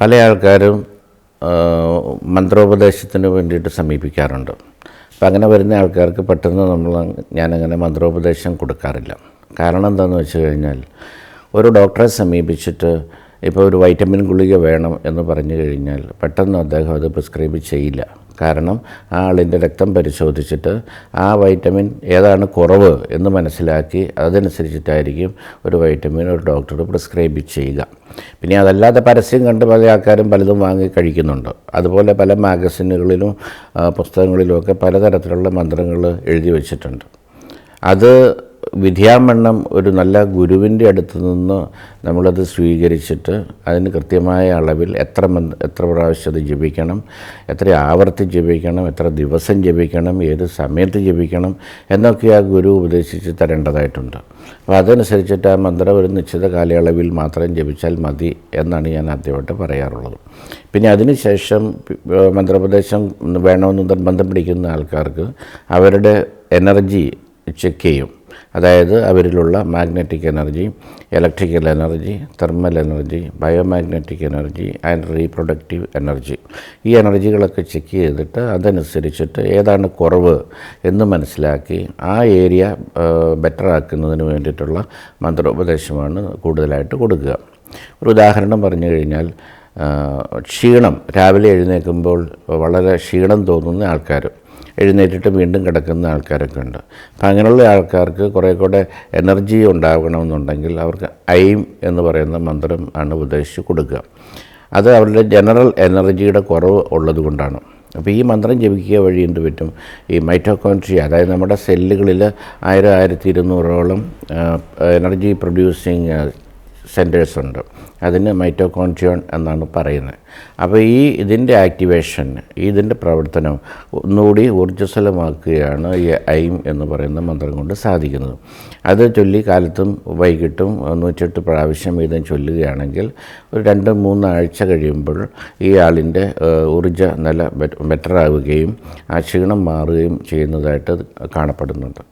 പല ആൾക്കാരും മന്ത്രോപദേശത്തിന് വേണ്ടിയിട്ട് സമീപിക്കാറുണ്ട്. അപ്പം അങ്ങനെ വരുന്ന ആൾക്കാർക്ക് പെട്ടെന്ന് നമ്മൾ ഞാനങ്ങനെ മന്ത്രോപദേശം കൊടുക്കാറില്ല. കാരണം എന്താണെന്ന് വെച്ച് കഴിഞ്ഞാൽ ഒരു ഡോക്ടറെ സമീപിച്ചിട്ട് ഇപ്പോൾ ഒരു വൈറ്റമിൻ ഗുളിക വേണം എന്ന് പറഞ്ഞു കഴിഞ്ഞാൽ പെട്ടെന്ന് അദ്ദേഹം അത് പ്രിസ്ക്രൈബ് ചെയ്യില്ല. കാരണം ആ ആളിന്റെ രക്തം പരിശോധിച്ചിട്ട് ആ വൈറ്റമിൻ ഏതാണ് കുറവ് എന്ന് മനസ്സിലാക്കി അതനുസരിച്ചിട്ടായിരിക്കും ഒരു വൈറ്റമിൻ ഒരു ഡോക്ടർ പ്രിസ്ക്രൈബ് ചെയ്യുക. പിന്നെ അതല്ലാതെ പരസ്യം കണ്ട് പല ആൾക്കാരും പലതും വാങ്ങി കഴിക്കുന്നുണ്ട്. അതുപോലെ പല മാഗസിനുകളിലും പുസ്തകങ്ങളിലും പുസ്തകങ്ങളിലുമൊക്കെ പലതരത്തിലുള്ള മന്ത്രങ്ങൾ എഴുതി വച്ചിട്ടുണ്ട്. അത് വിധിയാമണ്ണം ഒരു നല്ല ഗുരുവിന്റെ അടുത്ത് നിന്ന് നമ്മളത് സ്വീകരിച്ചിട്ട് അതിന് കൃത്യമായ അളവിൽ എത്ര എത്ര പ്രാവശ്യം അത് ജപിക്കണം എത്ര ആവർത്തി ജപിക്കണം എത്ര ദിവസം ജപിക്കണം ഏത് സമയത്ത് ജപിക്കണം എന്നൊക്കെ ആ ഗുരു ഉപദേശിച്ച് തരേണ്ടതായിട്ടുണ്ട്. അപ്പോൾ അതനുസരിച്ചിട്ട് ആ മന്ത്രം ഒരു നിശ്ചിത കാലയളവിൽ മാത്രം ജപിച്ചാൽ മതി എന്നാണ് ഞാൻ ആദ്യമായിട്ട് പറയാറുള്ളത്. പിന്നെ അതിനുശേഷം മന്ത്രോപദേശം വേണമെന്ന് നിർബന്ധം പിടിക്കുന്ന ആൾക്കാർക്ക് അവരുടെ എനർജി ചെക്ക് ചെയ്യും. അതായത് അവരിലുള്ള magnetic energy electrical energy thermal energy biomagnetic energy and reproductive energy ഈ എനർജികളൊക്കെ ചെക്ക് ചെയ്തിട്ട് അതനുസരിച്ചിട്ട് ഏതാണ് കുറവ് എന്ന് മനസ്സിലാക്കി ആ ഏരിയ ബെറ്റർ ആക്കുന്നതിന് വേണ്ടിയിട്ടുള്ള മന്ത്രോപദേശമാണ് കൂടുതലായിട്ട് കൊടുക്കുക. ഒരു ഉദാഹരണം പറഞ്ഞു കഴിഞ്ഞാൽ ക്ഷീണം രാവിലെ എഴുന്നേൽക്കുമ്പോൾ വളരെ ക്ഷീണം തോന്നുന്ന ആൾക്കാർ എഴുന്നേറ്റിട്ട് വീണ്ടും കിടക്കുന്ന ആൾക്കാരൊക്കെ ഉണ്ട്. അപ്പം അങ്ങനെയുള്ള ആൾക്കാർക്ക് കുറേ കൂടെ എനർജി ഉണ്ടാകണമെന്നുണ്ടെങ്കിൽ അവർക്ക് ഐം എന്ന് പറയുന്ന മന്ത്രം ആണ് ഉപദേശിച്ച് കൊടുക്കുക. അത് അവരുടെ ജനറൽ എനർജിയുടെ കുറവ് ഉള്ളതുകൊണ്ടാണ് അപ്പോൾ ഈ മന്ത്രം ജപിക്കുക വഴി എന്ത് പറ്റും? ഈ മൈറ്റോകോൺട്രിയ അതായത് നമ്മുടെ സെല്ലുകളിൽ ആയിരം ആയിരത്തി ഇരുന്നൂറോളം എനർജി പ്രൊഡ്യൂസിങ് സെന്റേഴ്സ് ഉണ്ട്. അതിന് മൈറ്റോകോൺട്രിയോൺ എന്നാണ് പറയുന്നത്. അപ്പോൾ ഈ ഇതിന്റെ ആക്ടിവേഷൻ ഇതിന്റെ പ്രവർത്തനം ഒന്നുകൂടി ഊർജസ്വലമാക്കുകയാണ് ഈ ഐം എന്ന് പറയുന്ന മന്ത്രം കൊണ്ട് സാധിക്കുന്നത്. അത് ചൊല്ലി കാലത്തും വൈകിട്ടും നൂറ്റെട്ട് പ്രാവശ്യം വീതം ചൊല്ലുകയാണെങ്കിൽ ഒരു രണ്ട് മൂന്ന് ആഴ്ച കഴിയുമ്പോൾ ഈ ആളിന്റെ ഊർജ നില ബെറ്ററാവുകയും ആ ക്ഷീണം മാറുകയും ചെയ്യുന്നതായിട്ട് കാണപ്പെടുന്നുണ്ട്.